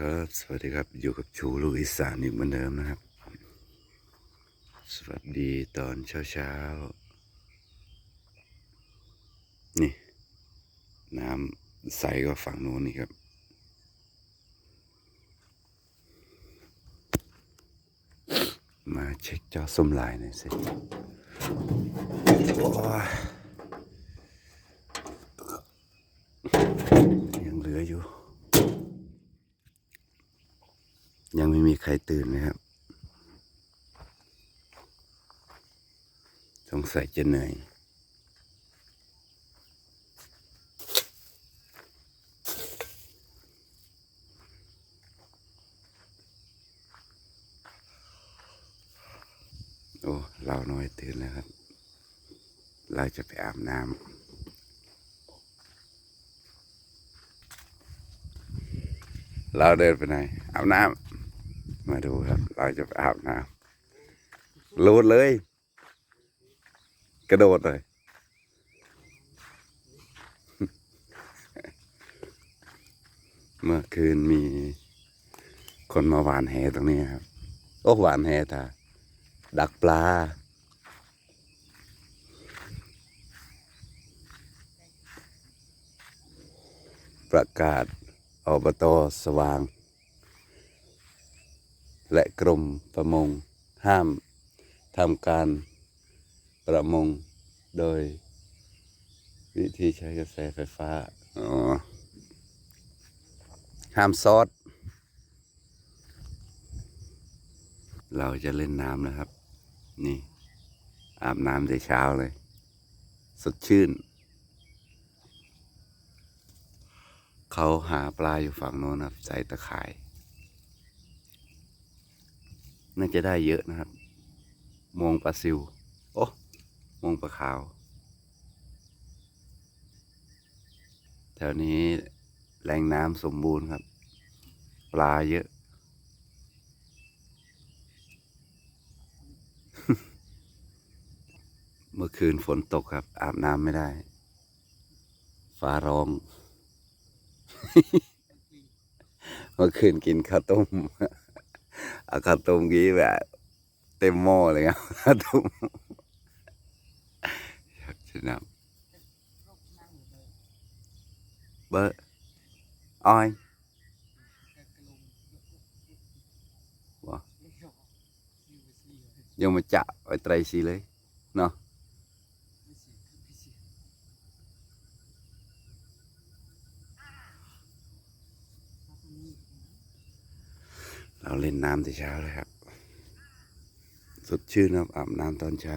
ครับ สวัสดีครับ อยู่กับชูลูกอีสานอีกเหมือนเดิมนะครับ สวัสดีตอนเช้าเช้านี่ น้ำใสก็ฝั่งนู้นนี่ครับ มาเช็คจอส้มลายหน่อยสิยังเหลืออยู่ ยังไม่มีใครตื่นนะครับ สงสัยจะเหนื่อย โอ้เราน้อยตื่นแล้วครับ เราจะไปอาบน้ำเราเดินไปไหนอาบน้ำ มาดูครับ เราจะไปอาบน้ำลูดเลย กระโดดเลยเมื่อคืนมีคนมาหวานแหตรงนี้ครับ โอ้หวานแหตาดักปลา ประกาศอบตสว่าง และกรมประมงห้ามทำการประมงโดย วิธีใช้กระแสไฟฟ้าห้ามซอสเราจะเล่นน้ำนะครับ นี่ อาบน้ำแต่เช้าเลย สดชื่น เขาหาปลาอยู่ฝั่งโน้นครับใส่ตะข่าย น่าจะได้เยอะนะครับมงปลาซิว โอ้มงปลาขาว แถวนี้แหล่งน้ำสมบูรณ์ครับ ปลาเยอะ เมื่อคืนฝนตกครับ อาบน้ำไม่ได้ ฟ้าร้อง เมื่อคืนกินข้าวต้ม เอาข้าวต้มกี้แบบเต็มหม้อเลยครับข้าวต้มอยากจะนะเบอร์อ้อยยังมาจับไอ้ไตรสีเลยเนาะ เราเล่นน้ำแต่เช้าเลยครับ สดชื่นครับอาบน้ำตอนเช้า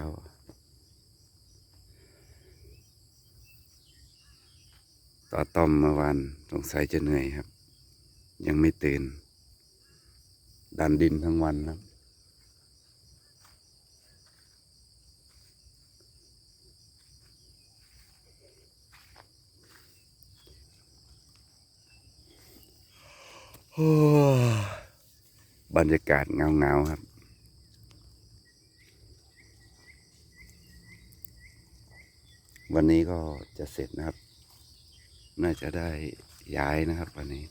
ต่อต้อมเมื่อวานสงสัยจะเหนื่อยครับ ยังไม่ตื่น ดันดินทั้งวันครับโอ้ บรรยากาศเงาๆครับ วันนี้ก็จะเสร็จนะครับ น่าจะได้ย้ายนะครับ วันนี้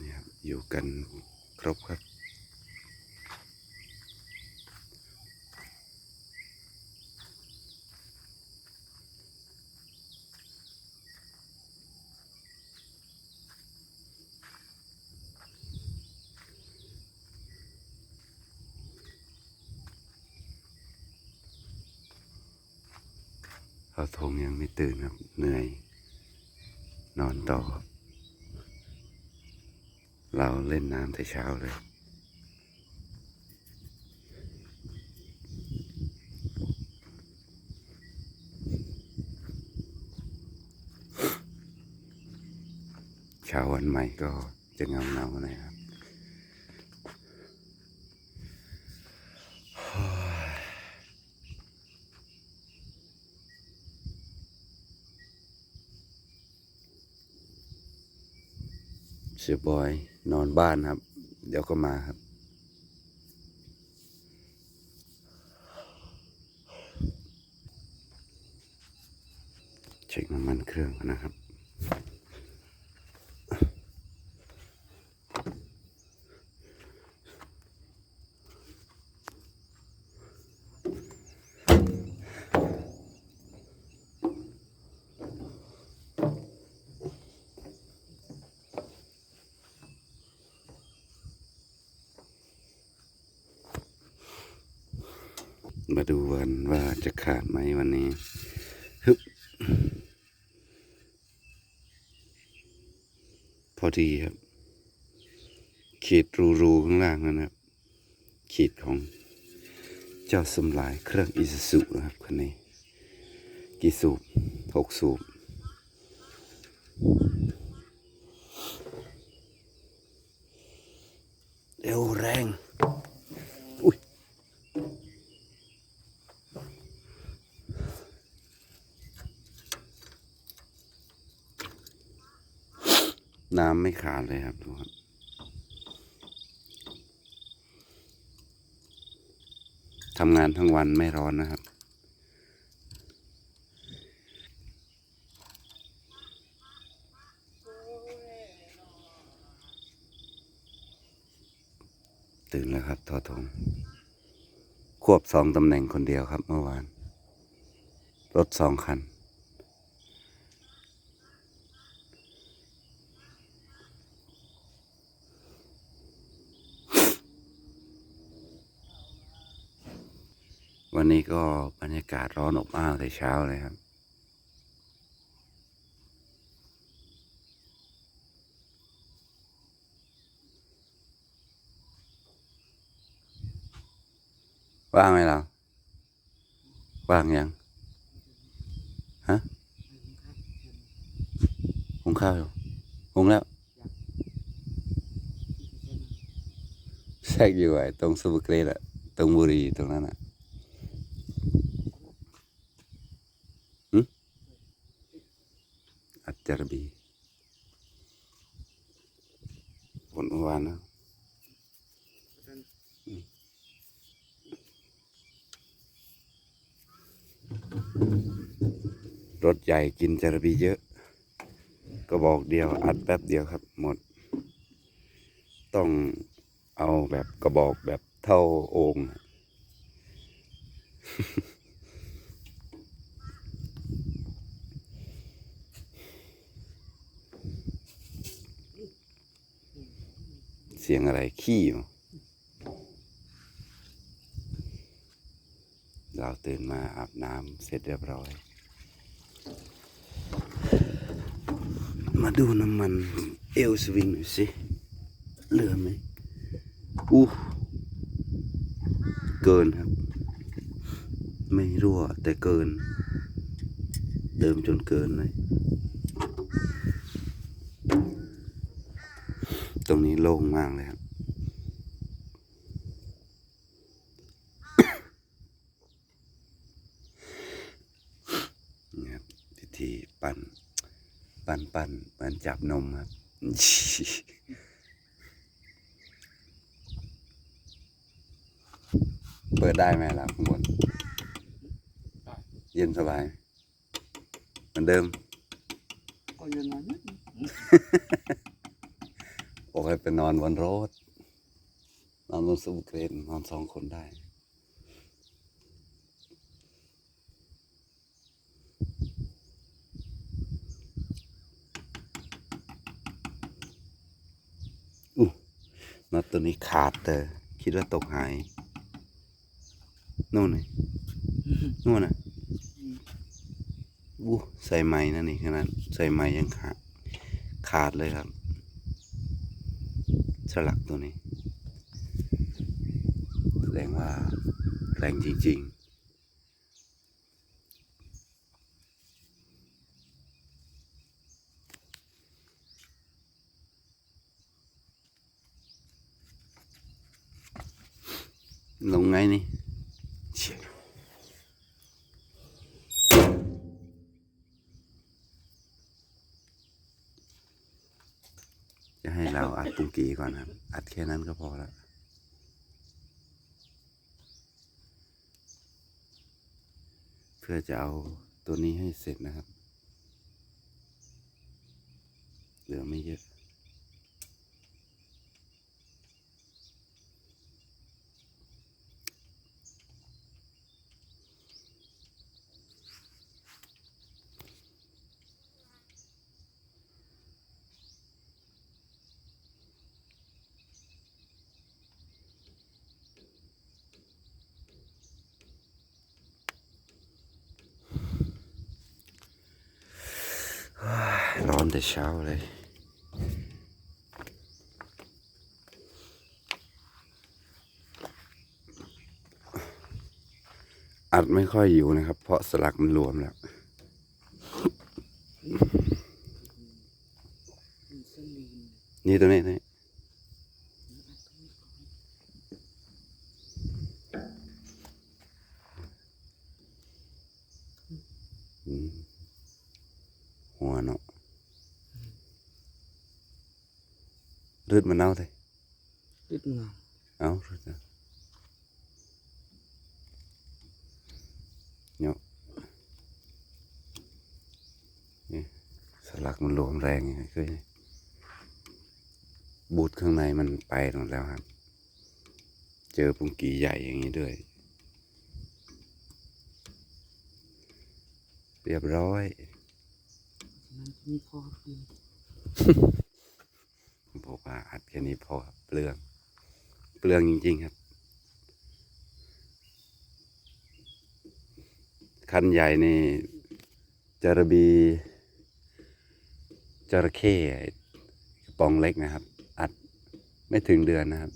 นี่ครับอยู่กัน ครบครับ เขาทงยังไม่ตื่นครับ เหนื่อย นอนต่อ เราเล่นน้ำแต่เช้าเลย เช้าวันใหม่ก็จะเงาเงาๆนะครับเสียบอย นอนบ้านครับ เดี๋ยวก็มาครับ เช็คน้ำมันเครื่องนะครับ มาดูกันว่าจะขาดไหมวันนี้ฮึบพอดีครับ ขีดรูรูๆข้างล่างนั่นนะครับ ขีดของเจ้าสมลายเครื่องอิซูซุนะครับคันนี้ กี่สูบหกสูบเร็วแรง น้ำไม่ขาดเลยครับทุกคนทำงานทั้งวันไม่ร้อนนะครับ ตื่นแล้วครับทอทงควบสองตำแหน่งคนเดียวครับเมื่อวาน รถสองคัน วันนี้ก็บรรยากาศร้อนอบอ้าวแต่เช้าเลยครับ ว่างไหมเราว่างยัง ฮะหุงข้าวอยู่หุงแล้วแทรกอยู่ไอ้ตรงสุบเกรดอะตรงบุรีตรงนั้นอะ จารบีฝนวานะรถใหญ่กินจระบีเยอะ ก็บอกเดียวอัดแป๊บเดียวครับ หมด ต้องเอาแบบกระบอกแบบเท่าโอ่ง เสียงอะไรขี้เรอเราตื่นมาอาบน้ำเสร็จเรียบร้อย มาดูน้ำมันเอลสวิงหน่อยสิเหลือไหมอู้เกินครับ ไม่รั่วแต่เกิน เดิมจนเกินเลย ต รงนี้โล่งมากเลยครับ นี่ครับพิธีปั่น ปั่นปั่นเหมือนจับนมครับ เปิดได้ไหมล่ะข้างบน เย็นสบาย เหมือนเดิมก็อยังไงนะ โอ้ยไปนอนบนรถ นอนบนซูเปอร์เกรนนอนสองคนได้อู้น็อตตัวนี้ขาดแต่คิดว่าตกหายนู่นไงนู่นน่ะอู้ใส่ไม้นั่นนี่ขนาดใส่ไม้ยังขาดขาดเลยครับ สลักตัวนี้แสดงว่าแรงจริงๆลงไงนี่เชี่ย จะให้เรา อัดปุงกีก่อนครับ อัดแค่นั้นก็พอแล้วเพื่อจะเอาตัวนี้ให้เสร็จนะครับ เหลือไม่เยอะ ร้อน แต่เช้าเลย อัดไม่ค่อยอยู่นะครับ เพราะสลักมันรวมแล้วอินซูลินนี่ตัวนี้นี่อืมหัวเนาะ รืดมันเอาเลยติดงาเอารืดเอาเนาะนี่สลักมันรวมแรงไงคือบูทข้างในมันไปหมดแล้วครับ เจอปุงกีใหญ่อย่างนี้ด้วย เรียบร้อย นั้นมีพอาอัดแค่นี้พอครับเปลือง เปลืองจริง ๆ ครับ คันใหญ่นี่จระบีจระเข้กระปองเล็กนะครับ อัดไม่ถึงเดือนนะครับ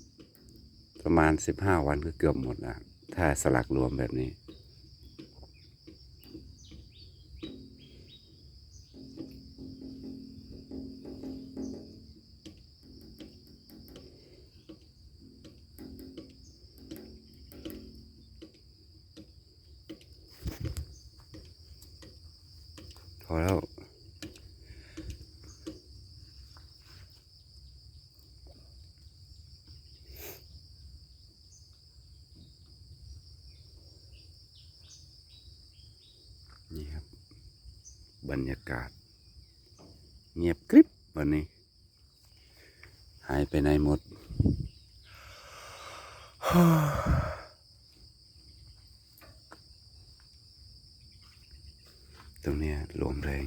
ประมาณสิบห้าวันก็เกือบหมดแล้วถ้าสลักรวมแบบนี้ พอแล้วนี่ครับ บรรยากาศ เงียบกริบวันนี้ หายไปไหนหมด ตรงเนี้ยลมแรง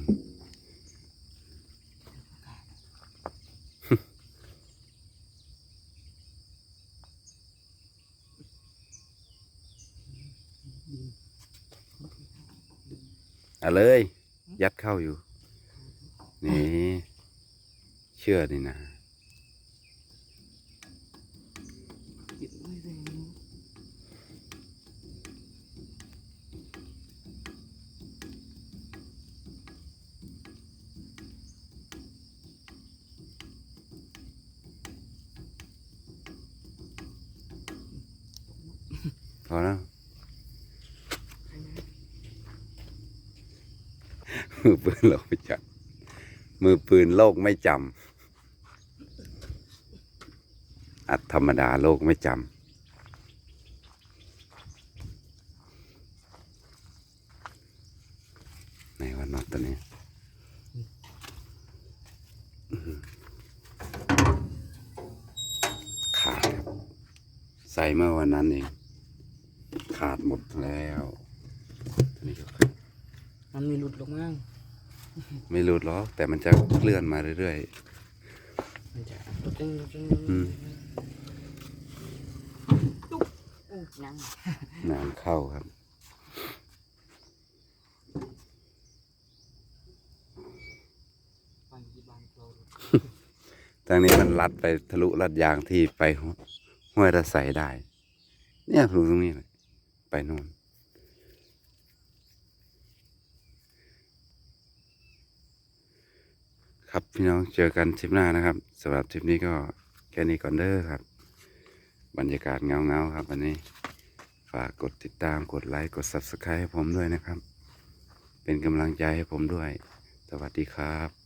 เอาเลย ยัดเข้าอยู่ นี่ เชื่อนี่นะ พอแล้วมือปืนโลกไม่จำมือปืนโลกไม่จำอัดธรรมดาโลกไม่จำในวันน็อตตัวนี้ขาดครับ ใส่เมื่อวันนั้นเอง ขาดหมดแล้วตัวนี้ก็มันมีหลุดลงมั่งไม่หลุดหรอกแต่มันจะเคลื่อนมาเรื่อยมันจะหลุดจังหลุดจังอืมอู้ยังๆน้ำเข้าครับบางทีบางตัวหลุดทางนี้มันลัดไปทะลุลัดยางที่ไปห้วยระใสได้ เนี่ยทะลุตรงนี้เลย ไปโน่น ครับพี่น้องเจอกันทริปหน้านะครับสำหรับทริปนี้ก็แค่นี้ก่อนเด้อครับ บรรยากาศเงาๆครับวันนี้ฝากกดติดตามกดไลค์กด Subscribe ให้ผมด้วยนะครับ เป็นกำลังใจให้ผมด้วย สวัสดีครับ